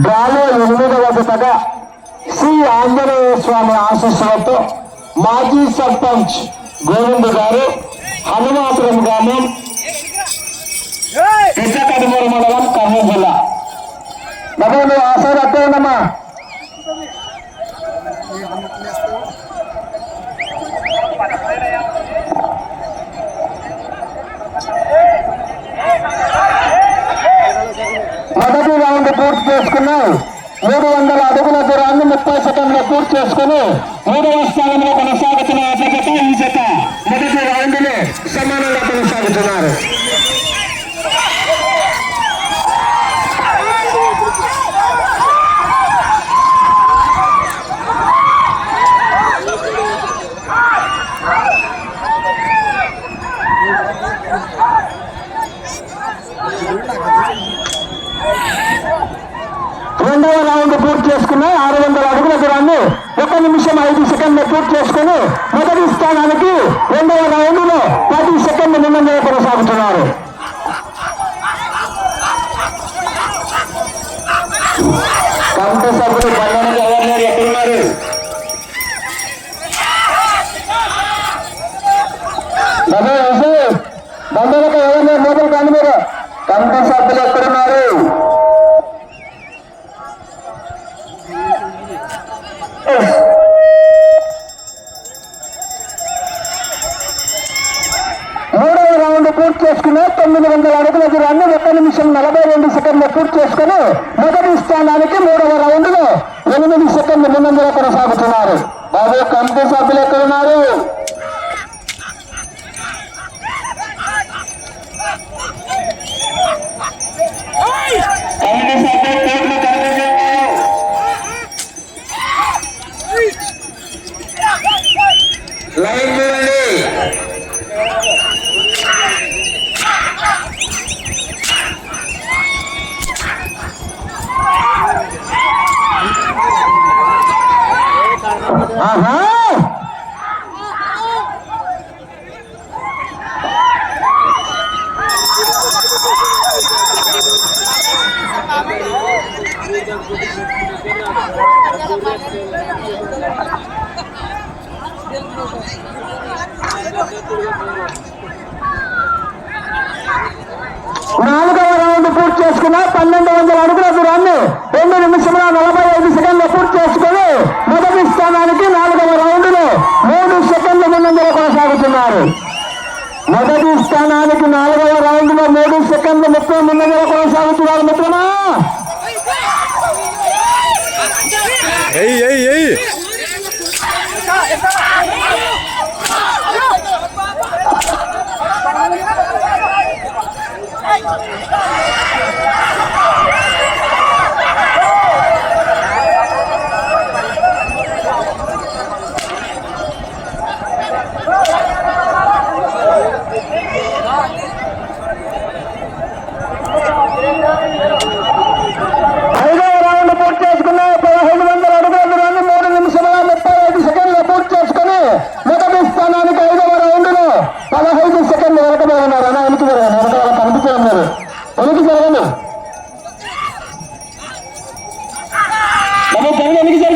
డ్రాలో ఎనిమిదవ జతగా శ్రీ ఆంజనేయ స్వామి ఆశీస్సులతో మాజీ సర్పంచ్ గోవింద్ గారు హనుమాపురం గ్రామం ఇచ్చకడుమూరు మండలం కర్నూలు జిల్లా. బాబు నువ్వు ఆసారి అట్టే ఉండమ్మా మొదటి రౌండ్ పూర్తి చేసుకున్నాయి మూడు వందల అడుగుల దూరాన్ని ముప్పై సెకండ్లు పూర్తి చేసుకుని మూడవ స్థానంలో కొనసాగుతున్న అట్ల జత ఈ జత మొదటి రౌండ్లో సమానంగా కొనసాగుతున్నారు. రెండవ రౌండ్ పూర్తి చేసుకున్నాయి ఆరు వందల ఒక నిమిషం ఐదు సెకండ్లు పూర్తి చేసుకుని మొదటి స్థానానికి రెండవ రౌండ్లో పది సెకండ్లు ముందంజలో కొనసాగుతున్నారు. కమిటీ సభ్యులు పన్నెండు పంతొమ్మిది వందల అడుగుల దూరాన్ని ఒక నిమిషం నలభై రెండు సెకండ్లు పూర్తి చేసుకుని మొదటి స్థానానికి మూడవ రౌండ్లో ఎనిమిది సెకండ్లు ముందంజలో కొనసాగుతున్నారు. బాబు కమిటీ సభ్యులు ఎక్కడున్నారు? నాలుగవ రౌండ్ పూర్తి చేసుకున్న పన్నెండు వందల అడుగుల దూరాన్ని రెండు నిమిషముల నలభై ఐదు సెకండ్లు పూర్తి చేసుకుని మొదటి స్థానానికి నాలుగవ రౌండ్లో మూడు సెకండ్ల ముందు కొనసాగుతున్నారు. మొదటి స్థానానికి నాలుగవ రౌండ్లో మూడు సెకండ్ల ముప్పై ముందంజలో కొనసాగుతున్నారు మిత్రమా? Hey, hey, hey. బాబు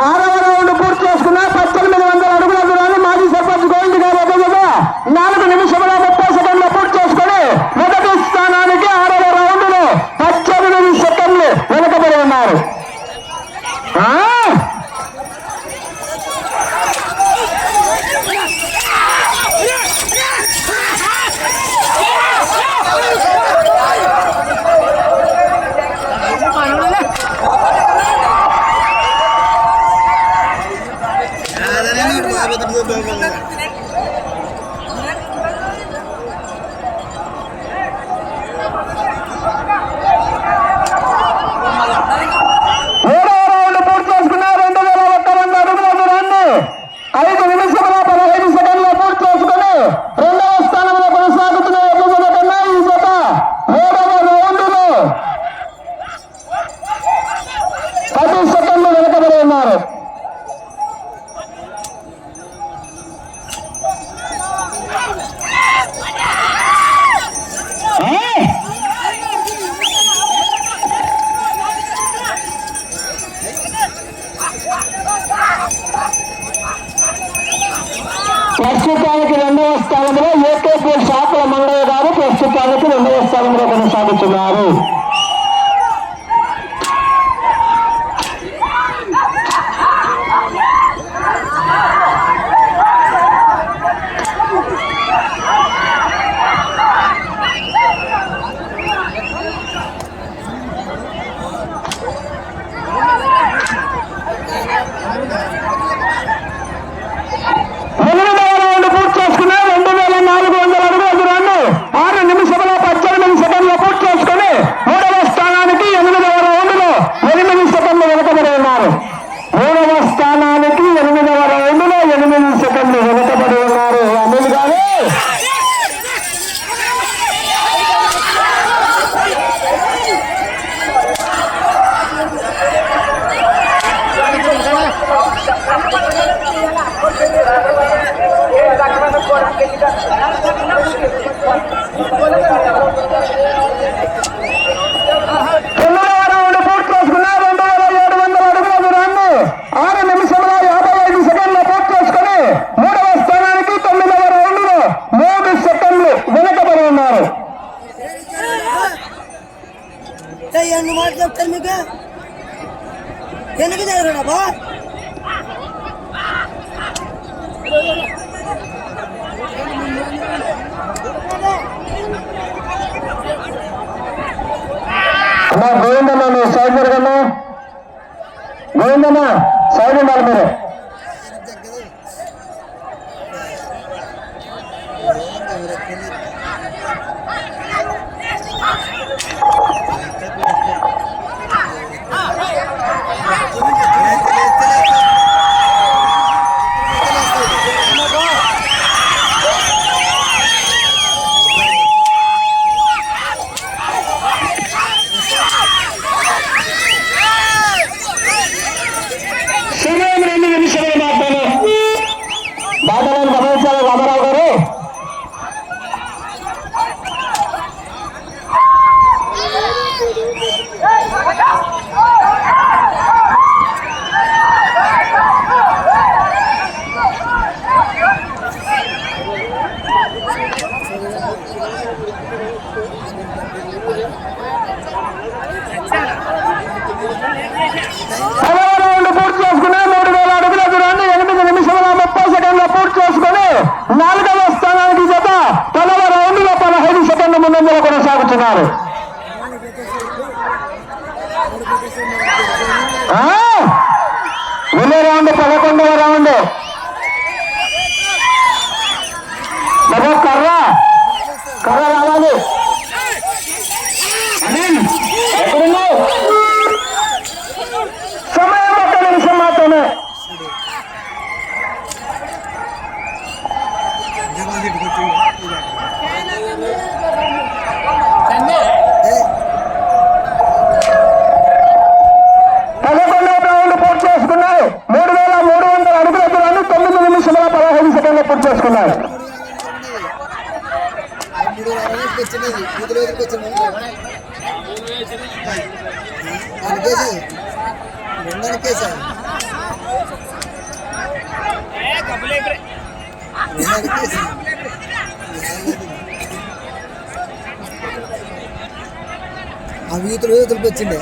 ఆరవ రౌండ్ పూర్తి చేసుకున్న పద్దెనిమిది వందల అడుగుల దూరాన్ని మాజీ సర్పంచ్ గోవింద్ గారు నాలుగు నిమిషముల ప్రస్తుతానికి రెండవ స్థానంలో కొనసాగుతున్నారు. గోవిందన్న నువ్వు సైబర్ కన్నా గోవిందన్న సైడ్ ఉండాలి మీరు నాలుగు కేజీ రెండర కేజీ ఆ వీతులు వీతులకు వచ్చిండే.